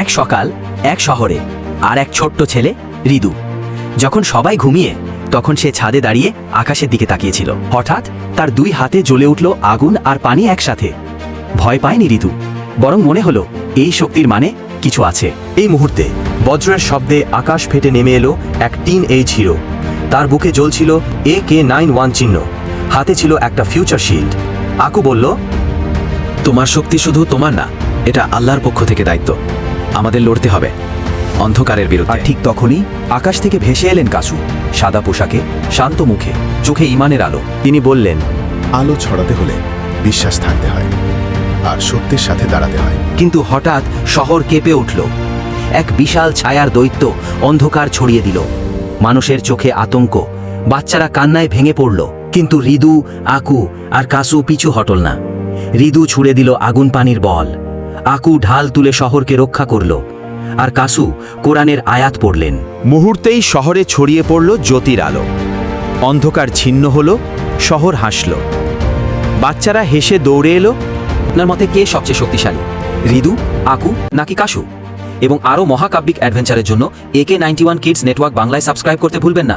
এক সকাল এক শহরে আর এক ছোট্ট ছেলে রিদু। যখন সবাই ঘুমিয়ে তখন সে ছাদে দাঁড়িয়ে আকাশের দিকে তাকিয়েছিল। হঠাৎ তার দুই হাতে জ্বলে উঠল আগুন আর পানি একসাথে। ভয় পায়নি ঋতু বরং মনে হলো এই শক্তির মানে কিছু আছে। এই মুহূর্তে বজ্রের শব্দে আকাশ ফেটে নেমে এলো এক টিন এইজ হিরো। তার বুকে জ্বলছিল এ কে নাইন ওয়ান চিহ্ন। হাতে ছিল একটা ফিউচার শিল্ড। আকু বলল তোমার শক্তি শুধু তোমার না এটা আল্লাহর পক্ষ থেকে দায়িত্ব। আমাদের লড়তে হবে। অন্ধকারের বিরুদ্ধে। ঠিক তখনই আকাশ থেকে ভেসে এলেন কাসু। সাদা পোশাকে শান্ত মুখে চোখে ইমানের আলো। তিনি বললেন আলো ছড়াতে হলে বিশ্বাস থাকতে হয় আর সত্যের সাথে দাঁড়াতে হয়। কিন্তু হঠাৎ শহর কেঁপে উঠল। এক বিশাল ছায়ার দৈত্য অন্ধকার ছড়িয়ে দিল। মানুষের চোখে আতঙ্ক বাচ্চারা কান্নায় ভেঙে পড়ল। কিন্তু রিদু আকু আর কাসু পিছু হটল না। রিদু ছুড়ে দিল আগুন পানির বল। আকু ঢাল তুলে শহরকে রক্ষা করল, আর কাসু কোরআনের আয়াত পড়লেন। মুহূর্তেই শহরে ছড়িয়ে পড়ল জ্যোতির আলো। অন্ধকার ছিন্ন হলো, শহর হাসল। বাচ্চারা হেসে দৌড়ে এলো, আপনার মতে কে সবচেয়ে শক্তিশালী? রিদু, আকু, নাকি কাসু? এবং আরও মহাকাব্যিক অ্যাডভেঞ্চারের জন্য একে নাইনটি ওয়ান কিডস নেটওয়ার্ক বাংলায় সাবস্ক্রাইব করতে ভুলবেন না।